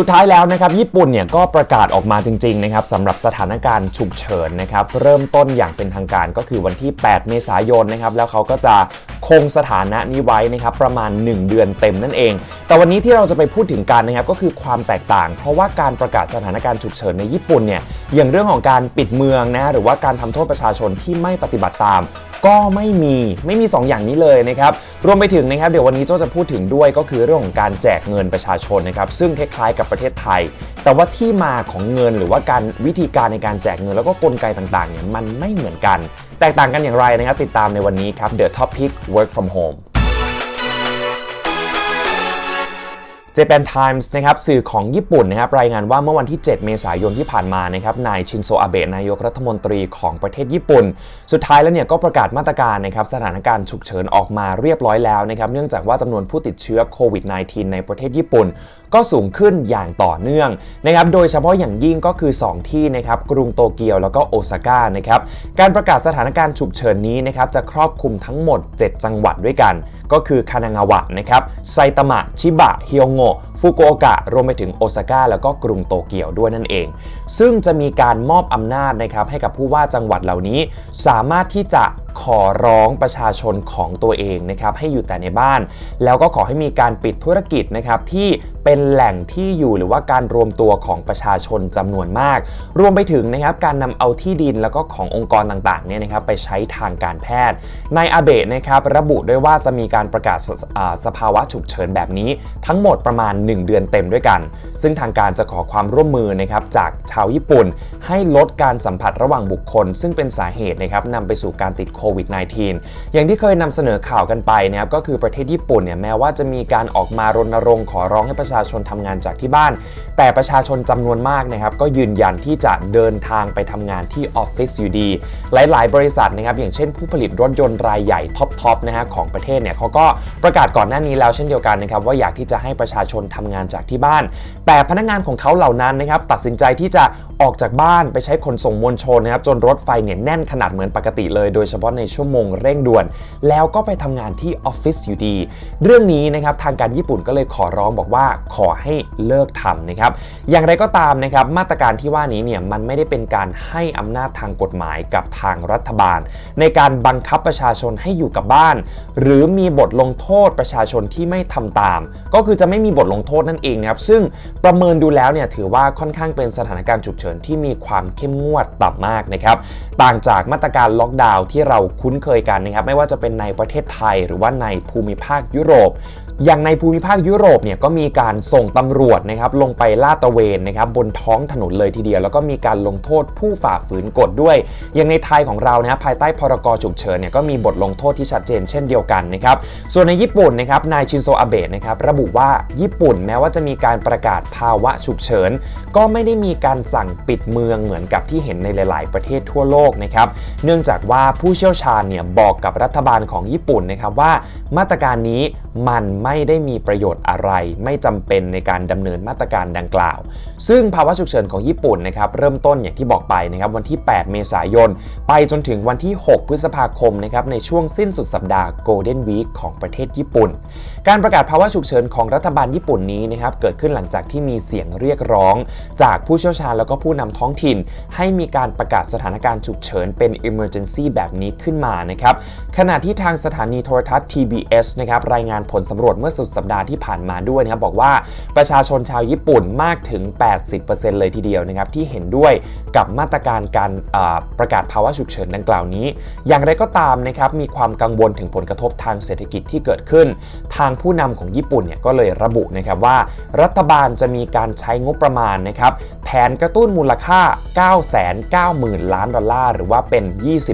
สุดท้ายแล้วนะครับญี่ปุ่นเนี่ยก็ประกาศออกมาจริงๆนะครับสำหรับสถานการณ์ฉุกเฉินนะครับเริ่มต้นอย่างเป็นทางการก็คือวันที่ 8 เมษายนนะครับแล้วเขาก็จะคงสถานะนี้ไว้นะครับประมาณ 1 เดือนเต็มนั่นเอง แต่วันนี้ที่เราจะไปพูดถึงกันนะครับก็คือความแตกต่าง เพราะว่าการประกาศสถานการณ์ฉุกเฉินในญี่ปุ่นเนี่ยอย่างเรื่องของการปิดเมืองนะหรือว่าการทำโทษประชาชนที่ไม่ปฏิบัติตามก็ไม่มีไม่มี 2 อย่างนี้เลยนะครับรวมไปถึงนะครับเดี๋ยววันนี้โจจะพูดถึงด้วยก็คือเรื่องของการแจกเงินประชาชนนะครับซึ่งคล้ายๆกับประเทศไทย แต่ว่าที่มาของเงินหรือว่าการวิธีการในการแจกเงินแล้วก็กลไกต่างๆเนี่ยมันไม่เหมือนกัน แตกต่างกันอย่างไรนะครับติดตามในวันนี้ครับ The Topic Work from Home Japan Times นะครับสื่อของญี่ปุ่นนะครับรายงานว่าเมื่อวันที่ 7 เมษายนที่ผ่านมานะครับนายชินโซอาเบะนายกรัฐมนตรีของประเทศญี่ปุ่น สุดท้ายแล้วเนี่ยก็ประกาศมาตรการนะครับสถานการณ์ฉุกเฉินออกมาเรียบร้อยแล้วนะครับเนื่องจากว่าจำนวนผู้ติดเชื้อโควิด -19 ในประเทศญี่ปุ่น ก็สูงขึ้นอย่างต่อเนื่องนะครับโดยเฉพาะอย่างยิ่งก็คือ 2 ที่นะครับกรุงโตเกียวแล้วก็โอซาก้านะครับการประกาศสถานการณ์ฉุกเฉินนี้นะครับจะครอบคลุมทั้งหมด 7 จังหวัดด้วยกัน ก็คือคานางาวะนะครับไซตามะชิบะฮิโอโงะฟุกุโอกะรวมไปถึงโอซาก้าแล้วก็กรุงโตเกียวด้วยนั่นเอง ซึ่งจะมีการมอบอำนาจนะครับให้กับผู้ว่าจังหวัดเหล่านี้ สามารถที่จะ ขอร้องประชาชนของตัวเองนะครับให้อยู่แต่ในบ้าน แล้วก็ขอให้มีการปิดธุรกิจนะครับที่เป็นแหล่งที่อยู่หรือว่าการรวมตัวของประชาชนจำนวนมาก รวมไปถึงนะครับการนำเอาที่ดินแล้วก็ขององค์กรต่างๆเนี่ยนะครับไปใช้ทางการแพทย์นายอาเบะนะครับระบุด้วยว่าจะมีการประกาศสสภาวะฉุกเฉินแบบนี้ ทั้งหมดประมาณ 1 เดือนเต็มด้วยกัน ซึ่งทางการจะขอความร่วมมือนะครับจากชาวญี่ปุ่น ให้ลดการสัมผัสระหว่างบุคคล ซึ่งเป็นสาเหตุนะครับนำไปสู่การติดโควิด -19 อย่างที่เคยนำเสนอข่าวกันไปนะครับก็คือประเทศญี่ปุ่นเนี่ยแม้ว่าจะมีการออกมารณรงค์ขอร้องให้ประชาชนทำงานจากที่บ้าน แต่ประชาชนจำนวนมากนะครับก็ยืนยันที่จะเดินทางไปทำงานที่ออฟฟิศอยู่ดี หลาย ๆ บริษัทนะครับอย่างเช่นผู้ผลิตรถยนต์รายใหญ่ท็อปๆนะฮะของประเทศเนี่ยเขาก็ประกาศก่อนหน้านี้แล้วเช่นเดียวกันนะครับว่าอยากที่จะให้ประชาชนทำงานจากที่บ้าน แต่พนักงานของเขาเหล่านั้นนะครับตัดสินใจที่จะออกจากบ้านไปใช้ขนส่งมวลชนนะครับจนรถไฟเนี่ยแน่นขนาดเหมือนปกติเลย โดยเฉพาะในชั่วโมงเร่งด่วน แล้วก็ไปทำงานที่ออฟฟิศอยู่ดี เรื่องนี้นะครับทางการญี่ปุ่นก็เลยขอร้องบอกว่าขอให้เลิกทำนะครับ อย่างไรก็ตามนะครับมาตรการที่ว่านี้เนี่ยมันไม่ได้เป็นการให้อำนาจทางกฎหมายกับทางรัฐบาล ในการบังคับประชาชนให้อยู่กับบ้าน หรือมีบทลงโทษประชาชนที่ไม่ทำตาม ก็คือจะไม่มีบทลงโทษนั่นเองนะครับซึ่งประเมินดูแล้วเนี่ยถือว่าค่อนข้างเป็นสถานการณ์ฉุกเฉินที่มีความเข้มงวดต่ำมากนะครับต่างจากมาตรการล็อกดาวน์ที่เราคุ้นเคยกันนะครับ ไม่ว่าจะเป็นในประเทศไทยหรือว่าในภูมิภาคยุโรป อย่างในภูมิภาคยุโรปเนี่ยก็มีการส่งตำรวจนะครับลงไปลาดตระเวนนะครับบนท้องถนนเลยทีเดียว แล้วก็มีการลงโทษผู้ฝ่าฝืนกฎด้วย อย่างในไทยของเรานะภายใต้พรกฉุกเฉินเนี่ยก็มีบทลงโทษที่ชัดเจนเช่นเดียวกันนะครับส่วนในญี่ปุ่นนะครับนายชินโซอาเบะนะครับระบุว่าญี่ปุ่นแม้ว่าจะมีการประกาศภาวะฉุกเฉิน ก็ไม่ได้มีการสั่งปิดเมืองเหมือนกับที่เห็นในหลาย ๆ ประเทศทั่วโลกนะครับเนื่องจากว่าผู้เชี่ยวชาญเนี่ยบอกกับรัฐบาลของญี่ปุ่นนะครับว่า มาตรการนี้มันไม่ได้มีประโยชน์อะไร ไม่จำเป็นในการดำเนินมาตรการดังกล่าว ซึ่งภาวะฉุกเฉินของญี่ปุ่นนะครับเริ่มต้นอย่างที่บอกไปนะครับวันที่ 8 เมษายน ไปจนถึงวันที่ 6 พฤษภาคมนะครับในช่วงสิ้นสุดสัปดาห์ Golden Week ของประเทศญี่ปุ่น การประกาศภาวะฉุกเฉินของรัฐบาลญี่ปุ่นนี้นะครับเกิดขึ้นหลังจากที่มีเสียงเรียกร้อง จากผู้เชี่ยวชาญแล้วก็ผู้นำท้องถิ่น ให้มีการประกาศสถานการณ์ฉุกเฉินเป็น emergency แบบนี้ขึ้นมานะครับขณะที่ทางสถานีโทรทัศน์ TBS นะครับรายงานผลสำรวจเมื่อสุดสัปดาห์ที่ผ่านมาด้วยนะครับบอกว่าประชาชนชาวญี่ปุ่นมากถึง 80%เลยทีเดียวนะครับที่เห็นด้วยกับมาตรการการประกาศภาวะฉุกเฉินดังกล่าวนี้ อย่างไรก็ตามนะครับมีความกังวลถึงผลกระทบทางเศรษฐกิจที่เกิดขึ้น ทางผู้นำของญี่ปุ่นเนี่ยก็เลยระบุนะครับว่า รัฐบาลจะมีการใช้งบประมาณนะครับแผนกระตุ้นมูลค่า 990,000 ล้านดอลลาร์หรือว่าเป็น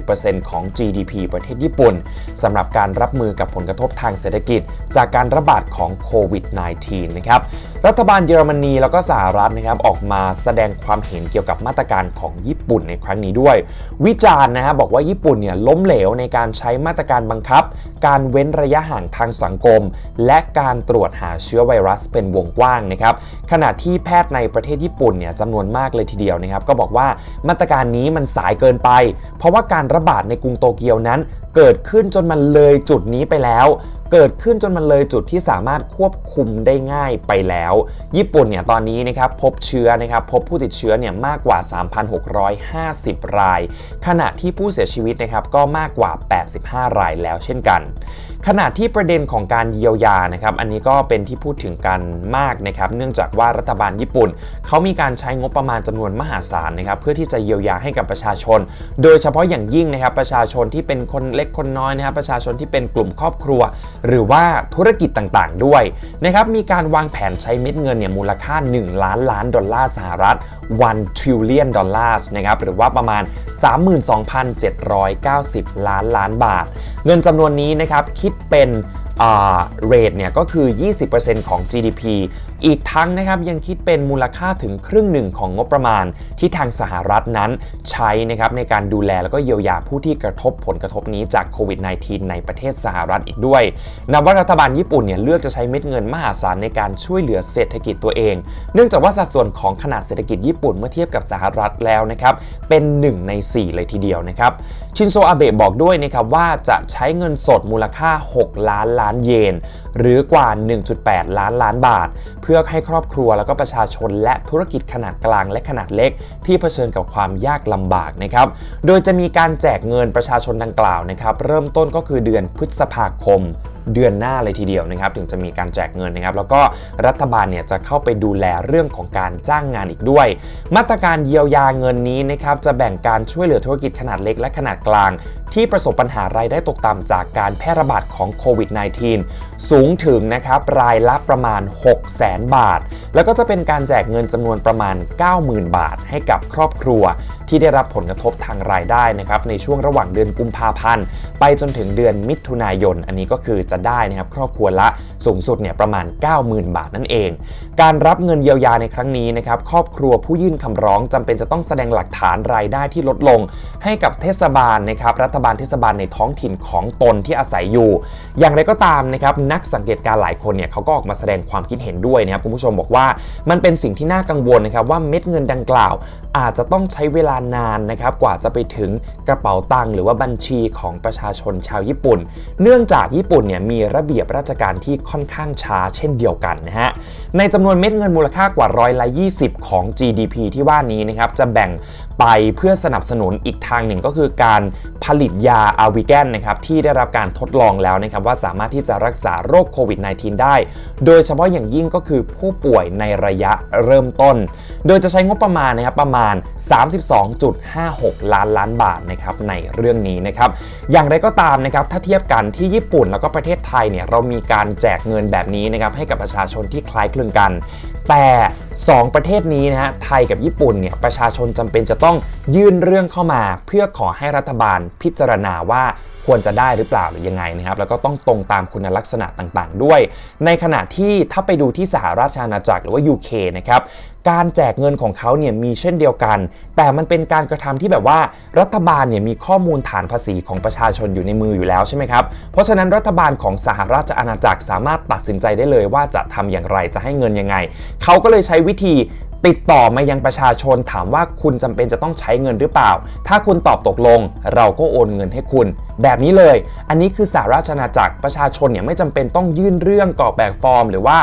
20%ของ GDP ประเทศญี่ปุ่นสำหรับการรับมือกับผลกระทบทางเศรษฐกิจ จากการระบาดของโควิด -19 นะครับ รัฐบาลเยอรมนีแล้วก็สหรัฐนะครับออกมาแสดงความเห็นเกี่ยวกับมาตรการของญี่ปุ่นในครั้งนี้ด้วย วิจารณ์นะฮะบอกว่าญี่ปุ่นเนี่ยล้มเหลวในการใช้มาตรการบังคับ การเว้นระยะห่างทางสังคม และการตรวจหาเชื้อไวรัสเป็นวงกว้างนะครับขณะที่แพทย์ในประเทศญี่ปุ่นเนี่ยจำนวนมากเลยทีเดียวนะครับก็บอกว่ามาตรการนี้มันสายเกินไป เพราะว่าการระบาดในกรุงโตเกียวนั้น เกิดขึ้นจนมันเลยจุดนี้ไปแล้ว เกิดขึ้นจนมันเลยจุดที่สามารถควบคุมได้ง่ายไปแล้ว ญี่ปุ่นเนี่ยตอนนี้นะครับพบเชื้อนะครับพบผู้ติดเชื้อเนี่ยมากกว่า 3,650 ราย ขณะที่ผู้เสียชีวิตนะครับก็มากกว่า 85 รายแล้วเช่นกัน ขณะที่ประเด็นของการเยียวยานะครับอันนี้ก็เป็นที่พูดถึงกันมากนะครับเนื่องจากว่ารัฐบาลญี่ปุ่นเขามีการใช้งบประมาณจำนวนมหาศาลนะครับเพื่อที่จะเยียวยาให้กับประชาชน โดยเฉพาะอย่างยิ่งนะครับประชาชนที่เป็นคนเล็กคนน้อยนะครับประชาชนที่เป็นกลุ่มครอบครัว หรือว่าธุรกิจต่างๆ ด้วยนะครับมีการวางแผนใช้เม็ดเงินเนี่ยมูลค่า 1 ล้านล้านดอลลาร์สหรัฐ1 trillion ดอลลาร์นะครับหรือว่าประมาณ 32,790 ล้านล้านบาท เงินจำนวนนี้นะครับคิดเป็นเรทเนี่ยก็คือ 20%ของ GDP อีกทั้งนะครับยังคิดเป็นมูลค่าถึงครึ่งหนึ่งของงบประมาณที่ทางสหรัฐนั้นใช้นะครับในการดูแลแล้วก็เยียวยาผู้ที่กระทบผลกระทบนี้จากโควิด -19 ในประเทศสหรัฐอีกด้วย นับว่ารัฐบาลญี่ปุ่นเนี่ยเลือกจะใช้เม็ดเงินมหาศาลในการช่วยเหลือเศรษฐกิจตัวเอง เนื่องจากว่าสัดส่วนของขนาดเศรษฐกิจญี่ปุ่นเมื่อเทียบกับสหรัฐแล้วนะครับเป็น 1 ใน 4 เลยทีเดียวนะครับชินโซอาเบะบอกด้วยนะครับว่าจะใช้เงินสดมูลค่า 6 ล้านล้านเยน หรือกว่า 1.8 ล้านล้านบาท เพื่อให้ครอบครัวแล้วก็ประชาชนและธุรกิจขนาดกลางและขนาดเล็ก ที่เผชิญกับความยากลำบากนะครับ โดยจะมีการแจกเงินประชาชนดังกล่าวนะครับเริ่มต้นก็คือเดือนพฤษภาคม เดือนหน้าเลยทีเดียวนะครับถึงจะมีการแจกเงินนะครับแล้วก็รัฐบาลเนี่ยจะเข้าไปดูแลเรื่องของการจ้างงานอีกด้วย มาตรการเยียวยาเงินนี้นะครับจะแบ่งการช่วยเหลือธุรกิจขนาดเล็กและขนาดกลาง ที่ประสบปัญหารายได้ตกต่ำจากการแพร่ระบาดของโควิด -19 สูงถึงนะครับรายละประมาณ 6 0 0 0 0 0 บาท แล้วก็จะเป็นการแจกเงินจำนวนประมาณ 90,000 บาท ให้กับครอบครัว ที่ได้รับผลกระทบทางรายได้นะครับในช่วงระหว่างเดือนกุมภาพันธ์ไปจนถึงเดือนมิถุนายน อันนี้ก็คือจะได้นะครับครอบครัวละ สูงสุดเนี่ยประมาณ 90,000 บาทนั่นเอง การรับเงินเยียวยาในครั้งนี้นะครับครอบครัวผู้ยื่นคำร้องจำเป็นจะต้องแสดงหลักฐานรายได้ที่ลดลง ให้กับเทศบาลนะครับรัฐบาลเทศบาลในท้องถิ่นของตนที่อาศัยอยู่ อย่างไรก็ตามนะครับนักสังเกตการหลายคนเนี่ยเขาก็ออกมาแสดงความคิดเห็นด้วยนะครับคุณผู้ชมบอกว่ามันเป็นสิ่งที่น่ากังวลนะครับว่าเม็ดเงินดังกล่าว อาจจะต้องใช้เวลานานนะครับกว่าจะไปถึงกระเป๋าตังค์หรือว่าบัญชีของประชาชนชาวญี่ปุ่น เนื่องจากญี่ปุ่นเนี่ยมีระเบียบราชการที่ค่อนข้างช้าเช่นเดียวกันนะฮะ ในจำนวนเม็ดเงินมูลค่ากว่าร้อยละ20 ของ GDP ที่ว่านี้นะครับจะแบ่งไปเพื่อสนับสนุนอีกทางหนึ่งก็คือการผลิตยาอาวิแกนนะครับที่ได้รับการทดลองแล้วนะครับว่าสามารถที่จะรักษาโรคโควิด -19 ได้ โดยเฉพาะอย่างยิ่งก็คือผู้ป่วยในระยะเริ่มต้น โดยจะใช้งบประมาณนะครับประมาณ 32.56 ล้านล้านบาทนะครับในเรื่องนี้นะครับอย่างไรก็ตามนะครับถ้าเทียบกันที่ญี่ปุ่นแล้วก็ประเทศไทยเนี่ยเรามีการแจกเงินแบบนี้นะครับให้กับประชาชนที่คล้ายคลึงกัน แต่ 2 ประเทศนี้นะฮะไทยกับญี่ปุ่นเนี่ยประชาชนจำเป็นจะต้องยื่นเรื่องเข้ามา เพื่อขอให้รัฐบาลพิจารณาว่า ควรจะได้หรือเปล่าหรือยังไงนะครับ แล้วก็ต้องตรงตามคุณลักษณะต่างๆ ด้วย ในขณะที่ถ้าไปดูที่สหราชอาณาจักรหรือว่า UK นะครับการแจกเงินของเขาเนี่ยมีเช่นเดียวกัน แต่มันเป็นการกระทำที่แบบว่ารัฐบาลเนี่ยมีข้อมูลฐานภาษีของประชาชนอยู่ในมืออยู่แล้วใช่ไหมครับ เพราะฉะนั้นรัฐบาลของสหราชอาณาจักรสามารถตัดสินใจได้เลยว่าจะทำอย่างไรจะให้เงินยังไง เขาก็เลยใช้วิธี ติดต่อมายังประชาชนถามว่าคุณจำเป็นจะต้องใช้เงินหรือเปล่า ถ้าคุณตอบตกลง เราก็โอนเงินให้คุณ แบบนี้เลย อันนี้คือสาราชอาจักรประชาชนเนี่ยไม่จำเป็นต้องยื่นเรื่องกรอกแบบฟอร์ม หรือว่า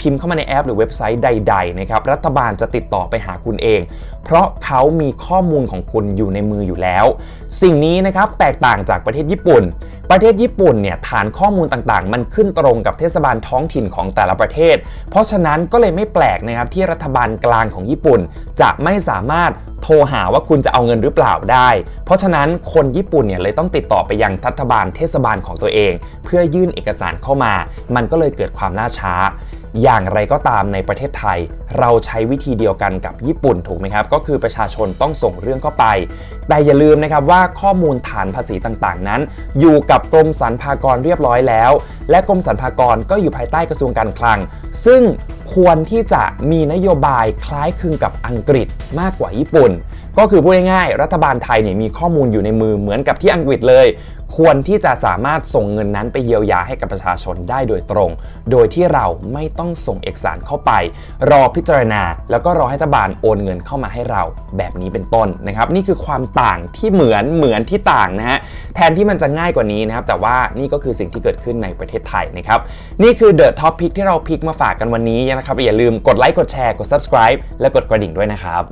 พิมพ์เข้ามาในแอป หรือเว็บไซต์ใด ๆ นะครับ รัฐบาลจะติดต่อไปหาคุณเอง เพราะเขามีข้อมูลของคุณอยู่ในมืออยู่แล้ว สิ่งนี้นะครับแตกต่างจากประเทศญี่ปุ่น ประเทศญี่ปุ่นเนี่ยฐานข้อมูลต่างๆ มันขึ้นตรงกับเทศบาลท้องถิ่นของแต่ละประเทศ เพราะฉะนั้นก็เลยไม่แปลกนะครับที่รัฐบาลกลางของญี่ปุ่น จะไม่สามารถโทรหาว่าคุณจะเอาเงินหรือเปล่าได้ เพราะฉะนั้นคนญี่ปุ่นเนี่ยเลยต้องติดต่อไปยังรัฐบาลเทศบาลของตัวเอง เพื่อยื่นเอกสารเข้ามา มันก็เลยเกิดความล่าช้า อย่างไรก็ตามในประเทศไทย เราใช้วิธีเดียวกันกับญี่ปุ่นถูกไหมครับ ก็คือประชาชนต้องส่งเรื่องเข้าไป แต่อย่าลืมนะครับว่าข้อมูลฐานภาษีต่างๆ นั้น อยู่กับกรมสรรพากรเรียบร้อยแล้ว และกรมสรรพากรก็อยู่ภายใต้กระทรวงการคลัง ซึ่งควรที่จะมีนโยบายคล้ายคลึงกับอังกฤษมากกว่าญี่ปุ่นปุ่น ก็คือพูดง่ายๆรัฐบาลไทยเนี่ยมีข้อมูลอยู่ในมือเหมือนกับที่อังกฤษเลย ควรที่จะสามารถส่งเงินนั้นไปเยียวยาให้กับประชาชนได้โดยตรง โดยที่เราไม่ต้องส่งเอกสารเข้าไป รอพิจารณา แล้วก็รอให้รัฐบาลโอนเงินเข้ามาให้เราแบบนี้เป็นต้นนะครับ นี่คือความต่างที่เหมือนเหมือนที่ต่างนะฮะแทนที่มันจะง่ายกว่านี้นะครับ แต่ว่านี่ก็คือสิ่งที่เกิดขึ้นในประเทศไทยนะครับนี่คือ The Top Pick ที่เราพิกมาฝากกันวันนี้นะครับอย่าลืมกดไลค์กดแชร์กด subscribe และกดกระดิ่งด้วยนะครับ